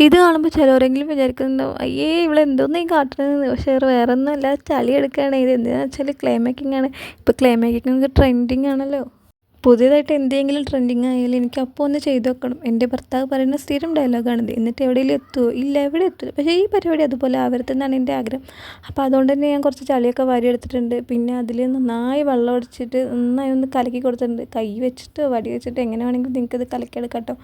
ഇത് കാണുമ്പോൾ ചിലവരെങ്കിലും വിചാരിക്കുന്നുണ്ടാവും അയ്യേ ഇവിടെ ഈ കാട്ടുന്നത് പക്ഷേ വേറെ ഒന്നുമല്ല ചളി എടുക്കുകയാണ് ഇത് എന്തിനാണെന്ന് വെച്ചാൽ ക്ലേ മേക്കിംഗ് ആണ്. ഇപ്പോൾ ക്ലേ മേക്കിംഗ് ട്രെൻഡിങ് ആണല്ലോ. പുതിയതായിട്ട് എന്തെങ്കിലും ട്രെൻഡിങ് ആയാലും എനിക്ക് അപ്പോൾ ഒന്ന് ചെയ്തു വെക്കണം. എന്റെ ഭർത്താവ് പറയുന്ന സ്ഥിരം ഡയലോഗാണിത് എന്നിട്ട് എവിടെയെങ്കിലും എത്തുമോ ഇല്ല എവിടെ എത്തില്ല പക്ഷേ ഈ പരിപാടി അതുപോലെ ആവരുതെന്നാണ് എന്റെ ആഗ്രഹം. അപ്പോൾ അതുകൊണ്ട് തന്നെ ഞാൻ കുറച്ച് ചളിയൊക്കെ വാരി എടുത്തിട്ടുണ്ട്. പിന്നെ അതിൽ നന്നായി വെള്ളം ഒഴിച്ചിട്ട് നന്നായി ഒന്ന് കലക്കി കൊടുത്തിട്ടുണ്ട്. കൈ വെച്ചിട്ട് വടി വെച്ചിട്ട് എങ്ങനെ വേണമെങ്കിലും നിങ്ങൾക്കത് കലക്കിയെടുക്കാം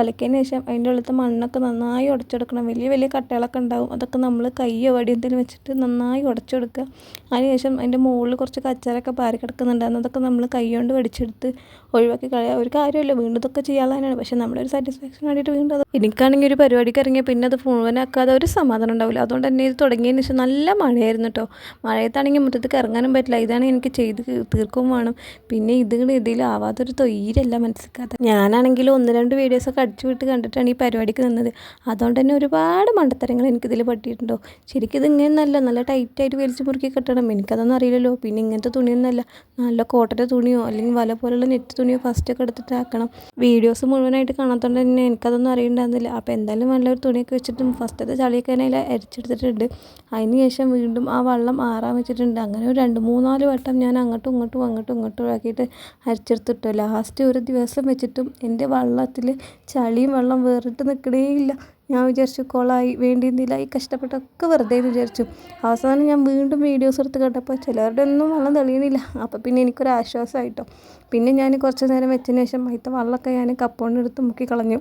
കലക്കിയതിന് ശേഷം അതിന്റെ ഉള്ളത്തെ മണ്ണൊക്കെ നന്നായി ഉടച്ചെടുക്കണം വലിയ വലിയ കട്ടകളൊക്കെ ഉണ്ടാവും. അതൊക്കെ നമ്മൾ കയ്യോ വടി എന്തെങ്കിലും വെച്ചിട്ട് നന്നായി ഉടച്ചെടുക്കുക അതിനുശേഷം അതിന്റെ മുകളിൽ കുറച്ച് കച്ചറൊക്കെ പാരി കിടക്കുന്നുണ്ടായിരുന്നു അതൊക്കെ നമ്മൾ കൈ കൊണ്ട് വടിച്ചെടുത്ത് ഒഴിവാക്കി കളയാ. ഒരു കാര്യമില്ല വീണ്ടും ഇതൊക്കെ ചെയ്യാനുള്ളതാണ്. പക്ഷെ നമ്മുടെ ഒരു സാറ്റിസ്ഫാക്ഷൻ വേണ്ടിയിട്ട് വീണ്ടും അത് എനിക്കാണെങ്കിൽ ഒരു പരിപാടിക്ക് ഇറങ്ങിയ പിന്നെ അത് മുഴുവനാക്കാതെ ഒരു സമാധാനം ഉണ്ടാവില്ല. അതുകൊണ്ട് തന്നെ ഇത് തുടങ്ങിയതിന് ശേഷം നല്ല മഴയായിരുന്നു കേട്ടോ. മഴയത്താണെങ്കിൽ മുറ്റത്തേക്ക് ഇറങ്ങാനും പറ്റില്ല. ഇതാണ് എനിക്ക് ചെയ്ത് തീർക്കും വേണം. പിന്നെ ഇത് ഇതിലാവാത്തൊരു തൊയ്യരല്ല മനസ്സിലാക്കാത്ത ഞാനാണെങ്കിൽ ഒന്ന് രണ്ട് വീഡിയോസൊക്കെ അടിച്ചു വിട്ട് കണ്ടിട്ടാണ് ഈ പരിപാടിക്ക് നിന്നത്. അതുകൊണ്ട് തന്നെ ഒരുപാട് മണ്ടത്തരങ്ങൾ എനിക്കിതിൽ പറ്റിയിട്ടുണ്ടോ ശരിക്കും ഇത് ഇങ്ങനെയൊന്നല്ല. നല്ല ടൈറ്റായിട്ട് വലിച്ചു മുറുക്കി കെട്ടണം. എനിക്കതൊന്നും അറിയില്ലല്ലോ. പിന്നെ ഇങ്ങനത്തെ തുണിയൊന്നുമല്ല. നല്ല കോട്ടന്റെ തുണിയോ അല്ലെങ്കിൽ വല പോലുള്ള നെറ്റ് തുണിയോ ഫസ്റ്റൊക്കെ എടുത്തിട്ട് ആക്കണം. വീഡിയോസ് മുഴുവനായിട്ട് കാണാത്തതുകൊണ്ട് തന്നെ എനിക്കതൊന്നും അറിയണ്ടായിരുന്നില്ല. അപ്പോൾ എന്തായാലും നല്ലൊരു തുണിയൊക്കെ വെച്ചിട്ടും ഫസ്റ്റത്തെ ചളിയൊക്കെ അതിൽ അരിച്ചെടുത്തിട്ടുണ്ട്. അതിന് ശേഷം വീണ്ടും ആ വെള്ളം ആറാൻ വെച്ചിട്ടുണ്ട്. അങ്ങനെ ഒരു രണ്ട് മൂന്നാൽ വട്ടം ഞാൻ അങ്ങോട്ടും ഇങ്ങോട്ടും അങ്ങോട്ടും ഇങ്ങോട്ടും ആക്കിയിട്ട് അരിച്ചെടുത്തിട്ടു. ലാസ്റ്റ് ഒരു ദിവസം വെച്ചിട്ടും എന്റെ വെള്ളത്തിൽ ചളിയും വെള്ളം വേറിട്ട് നിൽക്കണേ ഇല്ല ഞാൻ വിചാരിച്ചു കൊളായി വേണ്ടിയിരുന്നില്ല ഈ കഷ്ടപ്പെട്ടൊക്കെ വെറുതെ എന്ന് വിചാരിച്ചു. അവസാനം ഞാൻ വീണ്ടും വീഡിയോസ് എടുത്ത് കണ്ടപ്പോൾ ചിലരുടെ ഒന്നും വെള്ളം തെളിയണില്ല. അപ്പോൾ പിന്നെ എനിക്കൊരു ആശ്വാസമായിട്ടോ പിന്നെ ഞാൻ കുറച്ച് നേരം വെച്ചതിന് ശേഷം മൈത്ത വെള്ളമൊക്കെ ഞാൻ കപ്പോണ്ടെടുത്ത് മുക്കി കളഞ്ഞു.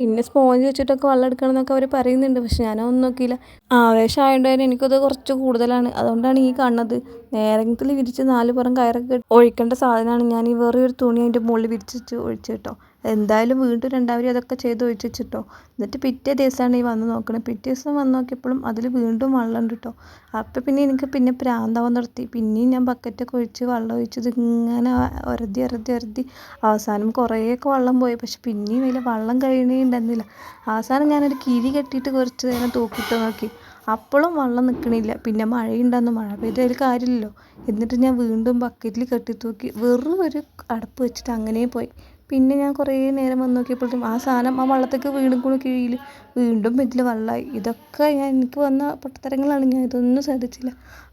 പിന്നെ സ്പോഞ്ച് വെച്ചിട്ടൊക്കെ വെള്ളം എടുക്കണം എന്നൊക്കെ അവർ പറയുന്നുണ്ട് പക്ഷെ ഞാനൊന്നും നോക്കിയില്ല. ആവേശമായതുകൊണ്ട് തന്നെ എനിക്കത് കുറച്ച് കൂടുതലാണ്. അതുകൊണ്ടാണ് ഈ കാണുന്നത്. നേരത്തിൽ വിരിച്ച് നാല് പുറം കയറൊക്കെ ഒഴിക്കേണ്ട സാധനമാണ്. ഞാൻ ഈ വേറെ ഒരു തുണി അതിന്റെ മുകളിൽ വിരിച്ചിട്ട് ഒഴിച്ചു കേട്ടോ. എന്തായാലും വീണ്ടും രണ്ടാമത് അതൊക്കെ ചെയ്ത് ഒഴിച്ച് വെച്ചിട്ടോ എന്നിട്ട് പിറ്റേ ദിവസമാണ് ഈ വന്ന് നോക്കണത് പിറ്റേ ദിവസം വന്ന് നോക്കിയപ്പോഴും അതിൽ വീണ്ടും വെള്ളം ഉണ്ട് കേട്ടോ അപ്പോൾ പിന്നെ എനിക്ക് പിന്നെ പ്രാന്താവാൻ നിർത്തി. പിന്നെയും ഞാൻ ബക്കറ്റൊക്കെ ഒഴിച്ച് വെള്ളം ഒഴിച്ചത് ഇങ്ങനെ ഒരതി ഒരതി ഒരതി. അവസാനം കുറേയൊക്കെ വെള്ളം പോയി. പക്ഷെ പിന്നെയും അതിൽ വെള്ളം കഴിയണേ ഉണ്ടായിരുന്നില്ല അവസാനം ഞാനൊരു കിരി കെട്ടിയിട്ട് കുറച്ച് നേരം തൂക്കിയിട്ട് നോക്കി. അപ്പോഴും വെള്ളം നിൽക്കണില്ല പിന്നെ മഴയുണ്ടായിരുന്നു മഴ പെയ്തതിൽ കാര്യമില്ലല്ലോ. എന്നിട്ട് ഞാൻ വീണ്ടും ബക്കറ്റിൽ കെട്ടി തൂക്കി വെറും ഒരു അടപ്പ് വെച്ചിട്ട് അങ്ങനെ പോയി. പിന്നെ ഞാൻ കുറേ നേരം വന്ന് നോക്കിയപ്പോഴത്തേക്കും ആ സാധനം ആ വള്ളത്തേക്ക് വീണ്ടും കൂടെ കീഴിൽ വീണ്ടും ഇതിൽ വെള്ളമായി ഇതൊക്കെ ഞാൻ എനിക്ക് വന്ന പൊട്ടത്തരങ്ങളാണ്. ഞാൻ ഇതൊന്നും ശ്രദ്ധിച്ചില്ല.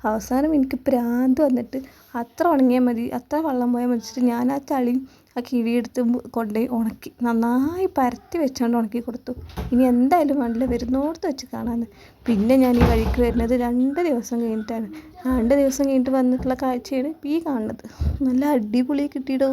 അവസാനം എനിക്ക് പ്രാന്ത് വന്നിട്ട് അത്ര ഉണങ്ങിയാൽ മതി അത്ര വള്ളം പോയാൽ മതിച്ചിട്ട് ഞാൻ ആ ചളിയും ആ കിഴിയെടുത്ത് കൊണ്ടുപോയി ഉണക്കി നന്നായി പരത്തി വെച്ചുകൊണ്ട് ഉണക്കി കൊടുത്തു. ഇനി എന്തായാലും വേണ്ടില്ല വരുന്നോടത്ത് വെച്ച് കാണാൻ പിന്നെ ഞാൻ ഈ വഴിക്ക് വരുന്നത് രണ്ട് ദിവസം കഴിഞ്ഞിട്ടാണ്. രണ്ട് ദിവസം കഴിഞ്ഞിട്ട് വന്നിട്ടുള്ള കാഴ്ചയാണ് ഈ കാണുന്നത്. നല്ല അടിപൊളി കിട്ടിയിടോ.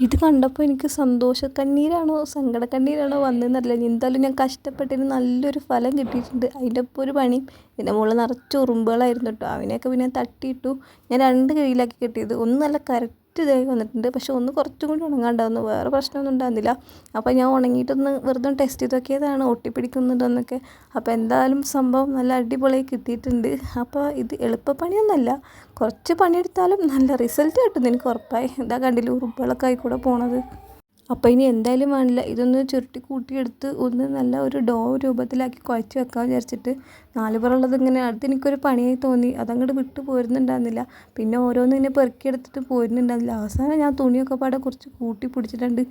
ഇത് കണ്ടപ്പോൾ എനിക്ക് സന്തോഷക്കണ്ണീരാണോ സങ്കടക്കണ്ണീരാണോ വന്നതെന്നറിയില്ല. എന്തായാലും ഞാൻ കഷ്ടപ്പെട്ടതിന് നല്ലൊരു ഫലം കിട്ടിയിട്ടുണ്ട്. അതിന്റെ ഒപ്പം ഒരു പണി പിന്നെ മുകളിൽ നിറച്ച് ഉറുമ്പുകളായിരുന്നു കേട്ടോ. അവനെയൊക്കെ പിന്നെ തട്ടിയിട്ടു ഞാൻ രണ്ട് കയ്യിലാക്കി കെട്ടിയത്. ഒന്ന് നല്ല കറക്റ്റ് ഇതായി വന്നിട്ടുണ്ട്. പക്ഷെ ഒന്ന് കുറച്ചും കൂടി ഉണങ്ങാണ്ടാവുന്നു വേറെ പ്രശ്നമൊന്നും ഉണ്ടാകുന്നില്ല അപ്പോൾ ഞാൻ ഉണങ്ങിയിട്ടൊന്ന് വെറുതെ ടെസ്റ്റ് ചെയ്ത് നോക്കിയതാണ് ഒട്ടിപ്പിടിക്കുന്നുണ്ടോന്നൊക്കെ അപ്പോൾ എന്തായാലും സംഭവം നല്ല അടിപൊളിയായി കിട്ടിയിട്ടുണ്ട്. അപ്പോൾ ഇത് എളുപ്പപ്പണിയൊന്നുമല്ല കുറച്ച് പണിയെടുത്താലും നല്ല റിസൾട്ട് കിട്ടും എനിക്ക് ഉറപ്പായി. ഇതാ കണ്ടില്ല ഉറുപ്പുകളൊക്കെ ആയിക്കൂടെ കൂടെ പോണത്. അപ്പോൾ ഇനി എന്തായാലും വേണില്ല. ഇതൊന്ന് ചുരുട്ടി കൂട്ടിയെടുത്ത് ഒന്ന് നല്ല ഒരു ഡോ രൂപത്തിലാക്കി കുഴച്ച് വെക്കാൻ വിചാരിച്ചിട്ട് നാല് പുറമുള്ളത് ഇങ്ങനെ അടുത്ത് എനിക്കൊരു പണിയായി തോന്നി. അതങ്ങോട്ട് വിട്ട് പോരുന്നുണ്ടായിരുന്നില്ല. പിന്നെ ഓരോന്ന് ഇങ്ങനെ പെറുക്കിയെടുത്തിട്ട് പോരുന്നുണ്ടായിരുന്നില്ല. അവസാനം ഞാൻ തുണിയൊക്കെ പാടെ കുറച്ച് കൂട്ടി പിടിച്ചിട്ടുണ്ട്.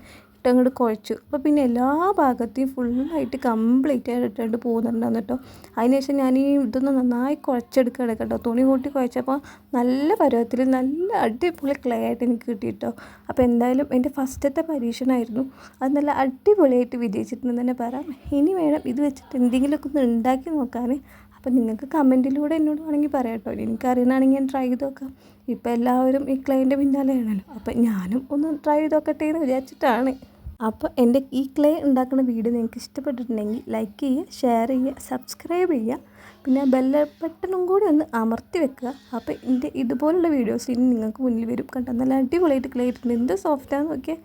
ഇട്ടങ്ങോട്ട് കുഴച്ചു. അപ്പോൾ പിന്നെ എല്ലാ ഭാഗത്തെയും ഫുള്ളായിട്ട് കംപ്ലീറ്റ് ആയിട്ട് ഇട്ടുകൊണ്ട് പോകുന്നുണ്ടായിരുന്നു കേട്ടോ. അതിനുശേഷം ഞാൻ ഈ ഇതൊന്ന് നന്നായി കുഴച്ചെടുക്കുകയാണ് കേട്ടോ. തുണി കൂട്ടി കുഴച്ചപ്പോൾ നല്ല പരുവത്തിൽ നല്ല അടിപൊളി ക്ലേ ആയിട്ട് എനിക്ക് കിട്ടി കേട്ടോ. അപ്പോൾ എന്തായാലും എന്റെ ഫസ്റ്റത്തെ പരീക്ഷണമായിരുന്നു. അത് നല്ല അടിപൊളിയായിട്ട് വിജയിച്ചിട്ടുണ്ടെന്ന് തന്നെ പറയാം. ഇനി വേണം ഇത് വെച്ചിട്ട് എന്തെങ്കിലുമൊക്കെ ഒന്ന് ഉണ്ടാക്കി നോക്കാൻ. അപ്പം നിങ്ങൾക്ക് കമന്റിലൂടെ എന്നോട് വേണമെങ്കിൽ പറയാം കേട്ടോ. എനിക്കറിയണമെങ്കിൽ ഞാൻ ട്രൈ ചെയ്ത് നോക്കാം. ഇപ്പം എല്ലാവരും ഈ ക്ലൈന്റെ പിന്നാലെയാണല്ലോ. അപ്പം ഞാനും ഒന്ന് ട്രൈ ചെയ്ത് നോക്കട്ടെ എന്ന് വിചാരിച്ചിട്ടാണ്. അപ്പോൾ എന്റെ ഈ ക്ലേ ഉണ്ടാക്കുന്ന വീഡിയോ നിങ്ങൾക്ക് ഇഷ്ടപ്പെട്ടിട്ടുണ്ടെങ്കിൽ ലൈക്ക് ചെയ്യുക ഷെയർ ചെയ്യുക സബ്സ്ക്രൈബ് ചെയ്യുക. പിന്നെ ബെല്ല ബട്ടണും കൂടി ഒന്ന് അമർത്തി വെക്കുക. അപ്പോൾ എന്റെ ഇതുപോലുള്ള വീഡിയോസ് ഇനി നിങ്ങൾക്ക് മുന്നിൽ വരും. കണ്ടോ? നല്ല അടിപൊളിയായിട്ട് ക്ലേ ഇട്ടിട്ടുണ്ട്. എന്ത് സോഫ്റ്റാണ് നോക്കിയാൽ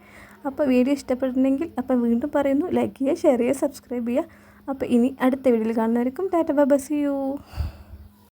അപ്പോൾ വീഡിയോ ഇഷ്ടപ്പെട്ടിട്ടുണ്ടെങ്കിൽ അപ്പോൾ വീണ്ടും പറയുന്നു. ലൈക്ക് ചെയ്യുക ഷെയർ ചെയ്യുക സബ്സ്ക്രൈബ് ചെയ്യുക. അപ്പോൾ ഇനി അടുത്ത വീഡിയോയിൽ കാണുന്നവർക്കും ടാറ്റ ബസ് യു